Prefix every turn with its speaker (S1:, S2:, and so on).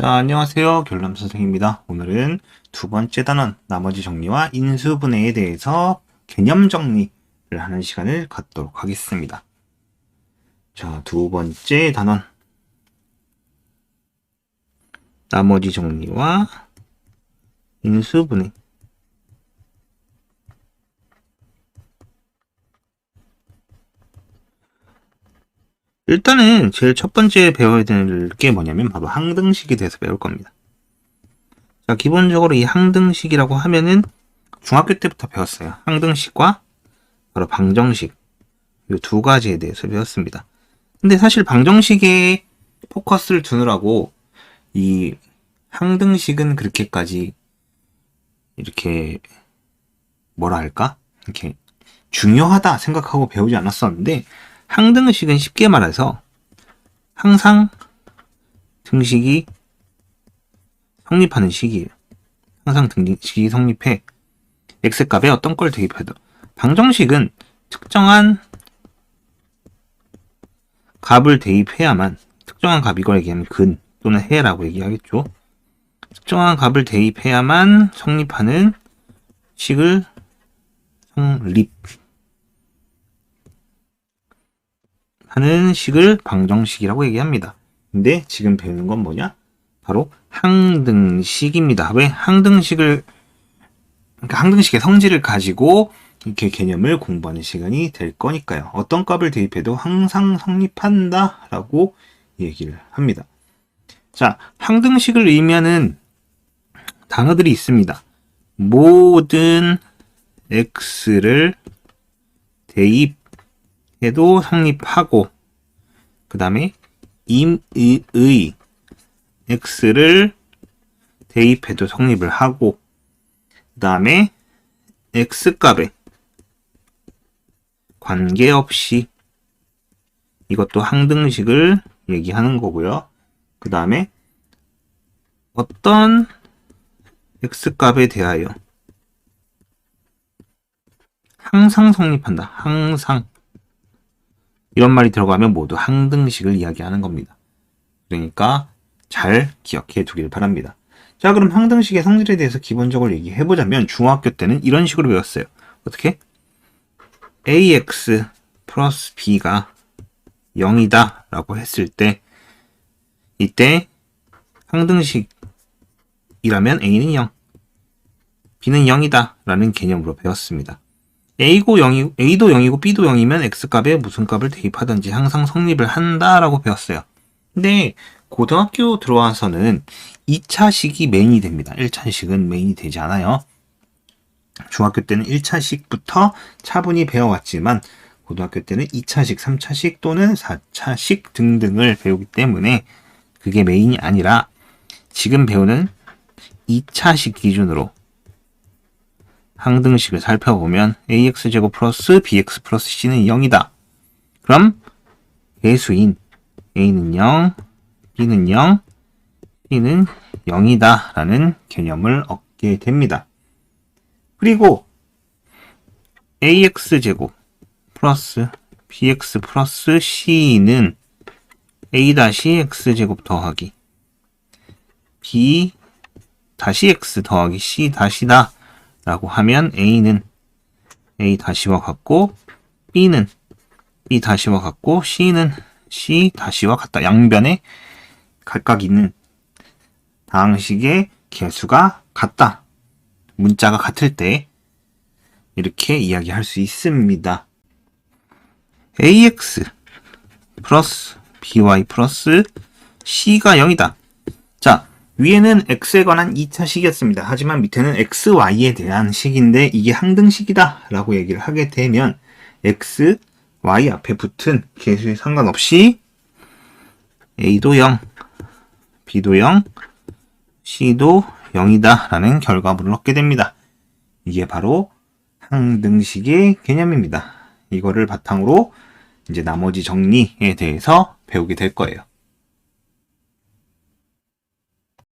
S1: 자, 안녕하세요. 결람 선생입니다. 오늘은 두 번째 단원 나머지 정리와 인수분해에 대해서 개념 정리를 하는 시간을 갖도록 하겠습니다. 자, 두 번째 단원 나머지 정리와 인수분해 일단은 제일 첫 번째 배워야 될 게 뭐냐면 바로 항등식에 대해서 배울 겁니다. 자, 기본적으로 이 항등식이라고 하면은 중학교 때부터 배웠어요. 항등식과 바로 방정식 이 두 가지에 대해서 배웠습니다. 근데 사실 방정식에 포커스를 두느라고 이 항등식은 그렇게까지 이렇게 뭐라 할까? 이렇게 중요하다 생각하고 배우지 않았었는데 항등식은 쉽게 말해서 항상 등식이 성립하는 식이에요. 항상 등식이 성립해 x값에 어떤 걸 대입해도 방정식은 특정한 값을 대입해야만 특정한 값 이걸 얘기하면 근 또는 해라고 얘기하겠죠. 특정한 값을 대입해야만 성립하는 식을 성립 하는 식을 방정식이라고 얘기합니다. 근데 지금 배우는 건 뭐냐? 바로 항등식입니다. 왜 항등식을 그러니까 항등식의 성질을 가지고 이렇게 개념을 공부하는 시간이 될 거니까요. 어떤 값을 대입해도 항상 성립한다라고 얘기를 합니다. 자, 항등식을 의미하는 단어들이 있습니다. 모든 x를 대입 해도 성립하고 그 다음에 임의의 x를 대입해도 성립을 하고 그 다음에 x값에 관계없이 이것도 항등식을 얘기하는 거고요. 그 다음에 어떤 x값에 대하여 항상 성립한다. 항상 이런 말이 들어가면 모두 항등식을 이야기하는 겁니다. 그러니까 잘 기억해 두길 바랍니다. 자, 그럼 항등식의 성질에 대해서 기본적으로 얘기해 보자면 중학교 때는 이런 식으로 배웠어요. 어떻게? ax 플러스 b가 0이다 라고 했을 때 이때 항등식이라면 a는 0, b는 0이다 라는 개념으로 배웠습니다. A고 0이, a도 0이고 b도 0이면 x값에 무슨 값을 대입하든지 항상 성립을 한다라고 배웠어요. 근데 고등학교 들어와서는 2차식이 메인이 됩니다. 1차식은 메인이 되지 않아요. 중학교 때는 1차식부터 차분히 배워왔지만 고등학교 때는 2차식, 3차식 또는 4차식 등등을 배우기 때문에 그게 메인이 아니라 지금 배우는 2차식 기준으로 항등식을 살펴보면 ax제곱 플러스 bx 플러스 c는 0이다. 그럼 배수인 a는 0, b는 0, c는 0이다 라는 개념을 얻게 됩니다. 그리고 ax제곱 플러스 bx 플러스 c는 a 다시 x제곱 더하기 b 다시 x 더하기 c 다시다 라고 하면 a는 a 다시와 같고 b는 b 다시와 같고 c는 c 다시와 같다. 양변에 각각 있는 다항식의 개수가 같다. 문자가 같을 때 이렇게 이야기할 수 있습니다. ax 플러스 by 플러스 c가 0이다. 자, 위에는 x에 관한 2차 식이었습니다. 하지만 밑에는 xy에 대한 식인데 이게 항등식이다 라고 얘기를 하게 되면 x, y 앞에 붙은 개수에 상관없이 a도 0, b도 0, c도 0이다 라는 결과물을 얻게 됩니다. 이게 바로 항등식의 개념입니다. 이거를 바탕으로 이제 나머지 정리에 대해서 배우게 될 거예요.